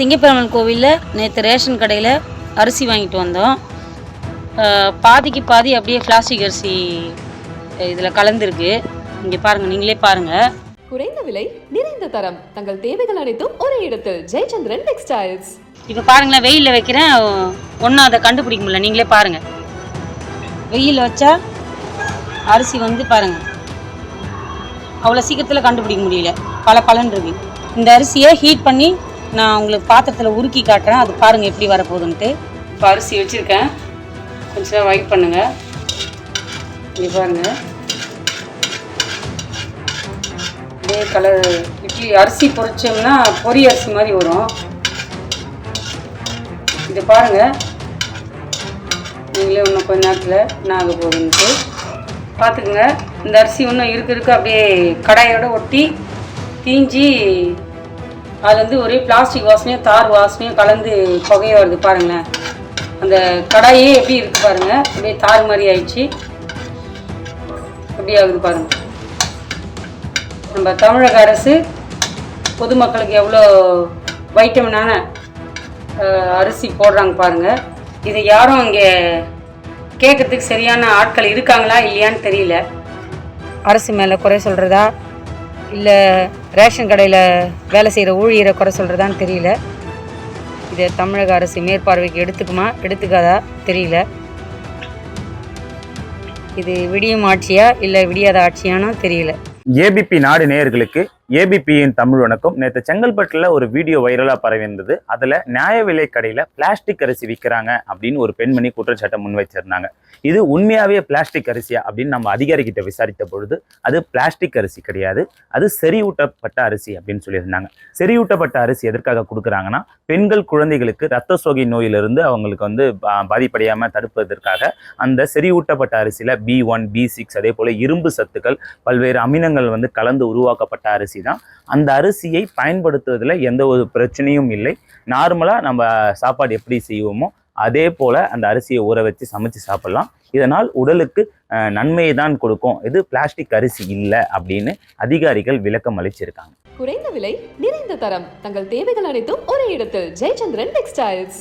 சிங்கப்பெருமாள் கோவிலில் நேற்று ரேஷன் கடையில் அரிசி வாங்கிட்டு வந்தோம். பாதிக்கு பாதி அப்படியே பிளாஸ்டிக் அரிசி இதில் கலந்துருக்கு. இங்கே பாருங்கள் நீங்களே பாருங்கள் குறைந்த விலை நிறைந்த தரம். தங்கள் தேவைகள் அனைத்தும் ஒரே இடத்தில். ஜெயச்சந்திரன் டெக்ஸ்டைல்ஸ் இப்போ பாருங்களேன் வெயிலில் வைக்கிறேன். ஒன்றும் அதை கண்டுபிடிக்க முடியல. நீங்களே பாருங்கள் வெயிலில் வச்சா அரிசி வந்து பாருங்கள் அவ்வளோ சீக்கிரத்தில் கண்டுபிடிக்க முடியல. பல பலன் இருக்கு. இந்த அரிசியை ஹீட் பண்ணி நான் உங்களுக்கு பாத்திரத்தில் உருக்கி காட்டுறேன். அது பாருங்கள் எப்படி வரப்போகுதுன்ட்டு. இப்போ அரிசி வச்சுருக்கேன். கொஞ்சம் நேரம் வெயிட் பண்ணுங்கள் இங்கே பாருங்கள் அப்படியே கலர் இட்லி அரிசி பொரிச்சோம்னா பொரி அரிசி மாதிரி வரும். இது பாருங்க. நீங்களே இன்னும் கொஞ்ச நேரத்தில் என்ன ஆக போகுதுன்ட்டு. பார்த்துக்குங்க இந்த அரிசி இன்னும் இருக்க இருக்க. அப்படியே கடாயோட ஒட்டி தீஞ்சி அது வந்து ஒரே பிளாஸ்டிக் வாசனையும் தார் வாசனையும் கலந்து புகைய வருது பாருங்களேன். அந்த கடாயே எப்படி இருக்கு பாருங்க. அப்படியே தார் மாதிரி ஆயிடுச்சு. எப்படி ஆகுது பாருங்க. நம்ம தமிழக அரசு பொதுமக்களுக்கு எவ்வளோ வைட்டமினான அரிசி போடுறாங்க பாருங்க. இது யாரும் இங்கே கேட்கறதுக்கு சரியான ஆட்கள் இருக்காங்களா இல்லையான்னு தெரியல. அரசு மேலே குறை சொல்கிறதா இல்லை ரேஷன் கடையில் வேலை செய்கிற ஊழியரை குறை சொல்கிறதான்னு தெரியல. இதை தமிழக அரசு மேற்பார்வைக்கு எடுத்துக்குமா எடுத்துக்காதா தெரியல. இது விடியும் ஆட்சியா இல்லை விடியாத ஆட்சியானோ தெரியல. ஏபிபி நாடு நேயர்களுக்கு ஏபிபியின் தமிழ் வணக்கம். நேற்று செங்கல்பட்டில் ஒரு வீடியோ வைரலாக பரவி இருந்தது அதில் நியாய விலை கடையில் பிளாஸ்டிக் அரிசி விற்கிறாங்க அப்படின்னு ஒரு பெண்மணி குற்றச்சாட்டை முன்வைச்சிருந்தாங்க இது உண்மையாகவே பிளாஸ்டிக் அரிசியா அப்படின்னு நம்ம அதிகாரிக்கிட்ட விசாரித்த பொழுது அது பிளாஸ்டிக் அரிசி கிடையாது அது செறிவூட்டப்பட்ட அரிசி அப்படின்னு சொல்லியிருந்தாங்க. செறிவூட்டப்பட்ட அரிசி எதற்காக கொடுக்குறாங்கன்னா பெண்கள் குழந்தைகளுக்கு ரத்த சோகை நோயிலிருந்து அவங்களுக்கு வந்து பா- தடுப்பதற்காக அந்த செறிவூட்டப்பட்ட அரிசியில் பி ஒன் பி சிக்ஸ் அதே போல் இரும்பு சத்துக்கள் பல்வேறு அமினங்கள் வந்து கலந்து உருவாக்கப்பட்ட அரிசி தான். அந்த அரிசியை பயன்படுத்துவதில் எந்த ஒரு பிரச்சனையும் இல்லை. நார்மலாக நம்ம சாப்பாடு எப்படி செய்வோமோ அதே போல் அந்த அரிசியை ஊற வச்சு சமைச்சு சாப்பிட்லாம். இதனால் உடலுக்கு நன்மையை தான் கொடுக்கும். இது பிளாஸ்டிக் அரிசி இல்லை அப்படின்னு அதிகாரிகள் விளக்கம் அளிச்சிருக்காங்க. குறைந்த விலை நிறைந்த தரம். தங்கள் தேவைகள் அனைத்தும் ஒரே இடத்தில். ஜெயச்சந்திரன் டெக்ஸ்டைல்ஸ்